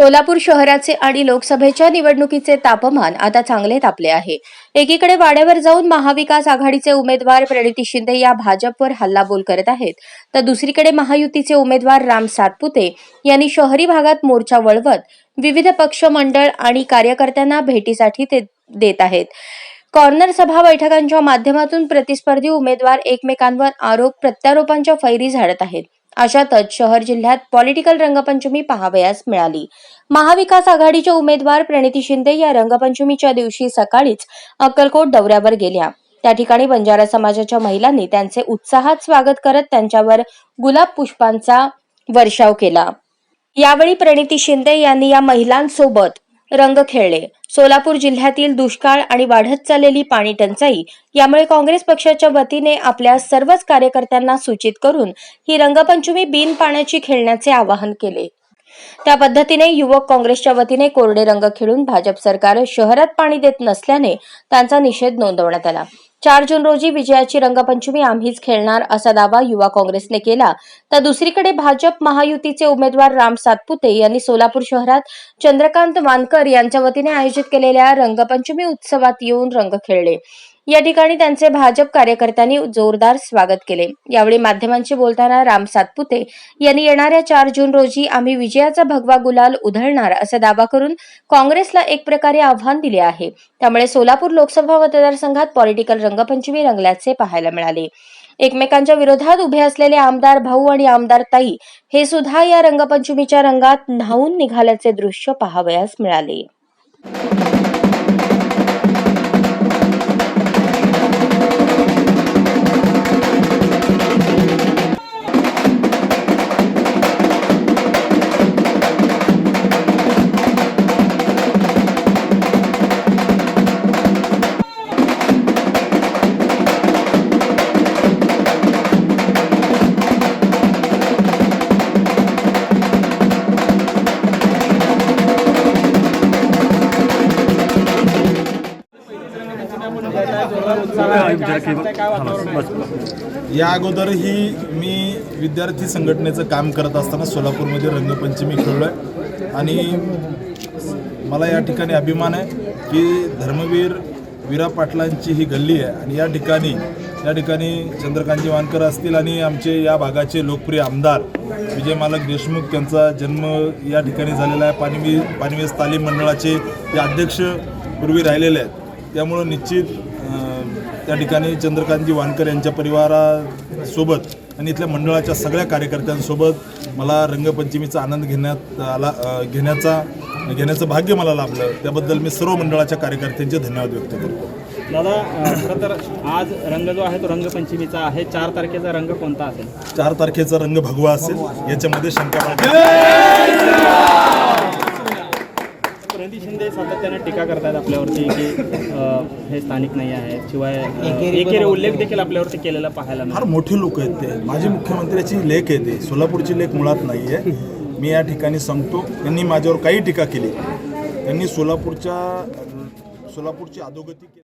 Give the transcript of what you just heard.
सोलापूर शहराचे आणि लोकसभेच्या निवडणुकीचे तापमान आता चांगले तापले आहे. एकीकडे वाड्यावर जाऊन महाविकास आघाडीचे उमेदवार प्रणिती शिंदे या भाजपवर हल्लाबोल करत आहेत तर दुसरीकडे महायुतीचे उमेदवार राम सातपुते यांनी शहरी भागात मोर्चा वळवत विविध पक्ष मंडळ आणि कार्यकर्त्यांना भेटीसाठी ते देत आहेत. कॉर्नर सभा बैठकांच्या माध्यमातून प्रतिस्पर्धी उमेदवार एकमेकांवर आरोप प्रत्यारोपांच्या फैरी झाडत आहेत. अशातच शहर जिल्ह्यात पॉलिटिकल रंगपंचमी पाहावयास मिळाली. महाविकास आघाडीच्या उमेदवार प्रणिती शिंदे या रंगपंचमीच्या दिवशी सकाळीच अक्कलकोट दौऱ्यावर गेल्या. त्या ठिकाणी बंजारा समाजाच्या महिलांनी त्यांचे उत्साहात स्वागत करत त्यांच्यावर गुलाब पुष्पांचा वर्षाव केला. यावेळी प्रणिती शिंदे यांनी या महिलांसोबत रंग खेळले. सोलापूर जिल्ह्यातील दुष्काळ आणि वाढत चाललेली पाणी टंचाई यामुळे काँग्रेस पक्षाच्या वतीने आपल्या सर्वच कार्यकर्त्यांना सूचित करून ही रंगपंचमी बिन पाण्याची खेळण्याचे आवाहन केले. त्या पद्धतीने युवक काँग्रेसच्या वतीने कोरडे रंग खेळून भाजप सरकार शहरात पाणी देत नसल्याने त्यांचा निषेध नोंदवण्यात आला. चार जून रोजी विजयाची रंगपंचमी आम्हीच खेळणार असा दावा युवा काँग्रेसने केला. तर दुसरीकडे भाजप महायुतीचे उमेदवार राम सातपुते यांनी सोलापूर शहरात चंद्रकांत वानकर यांच्या वतीने आयोजित केलेल्या रंगपंचमी उत्सवात येऊन रंग खेळले. या ठिकाणी त्यांचे भाजप कार्यकर्त्यांनी जोरदार स्वागत केले. यावेळी माध्यमांशी बोलताना राम सातपुते यांनी येणाऱ्या चार जून रोजी आम्ही विजयाचा भगवा गुलाल उधळणार असा दावा करून काँग्रेसला एक प्रकारे आव्हान दिले आहे. त्यामुळे सोलापूर लोकसभा मतदारसंघात पॉलिटिकल रंगपंचमी रंगल्याचे पाहायला मिळाले. एकमेकांच्या विरोधात उभे असलेले आमदार भाऊ आणि आमदार ताई हे सुद्धा या रंगपंचमीच्या रंगात न्हावून निघाल्याचे दृश्य पाहावयास मिळाले. या अगोदरही मी विद्यार्थी संघटनेचं काम करत असताना सोलापूरमध्ये रंगपंचमी खेळलो आहे आणि मला या ठिकाणी अभिमान आहे की धर्मवीर वीरा पाटलांची ही गल्ली आहे. आणि या ठिकाणी या ठिकाणी चंद्रकांतजी वानकर असतील आणि आमचे या भागाचे लोकप्रिय आमदार विजय मालक देशमुख यांचा जन्म या ठिकाणी झालेला आहे. पाणीवी पाणीवेस तालीम मंडळाचे ते अध्यक्ष पूर्वी राहिलेले आहेत. त्यामुळं निश्चित त्या ठिकाणी चंद्रकांतजी वानकर यांच्या परिवारासोबत आणि इथल्या मंडळाच्या सगळ्या कार्यकर्त्यांसोबत मला रंगपंचमीचा आनंद घेण्यात आला घेण्याचा घेण्याचं भाग्य मला लाभलं. त्याबद्दल मी सर्व मंडळाच्या कार्यकर्त्यांचे धन्यवाद व्यक्त करतो. दादा खरं तर आज रंग जो आहे तो रंगपंचमीचा आहे. चार तारखेचा रंग कोणता असेल? चार तारखेचा रंग भगवा असेल. याच्यामध्ये शंका सातत्याने टीका करतायत आपल्यावरती की हे स्थानिक नाही आहे. शिवाय एकेरी उल्लेख देखील आपल्यावरती केलेला पाहायला फार मोठे लोक आहेत ते. माजी मुख्यमंत्र्याची लेख आहे ते. सोलापूरची लेख मुळात नाही आहे मी या ठिकाणी सांगतो त्यांनी माझ्यावर काही टीका केली. त्यांनी सोलापूरच्या सोलापूरची अधोगती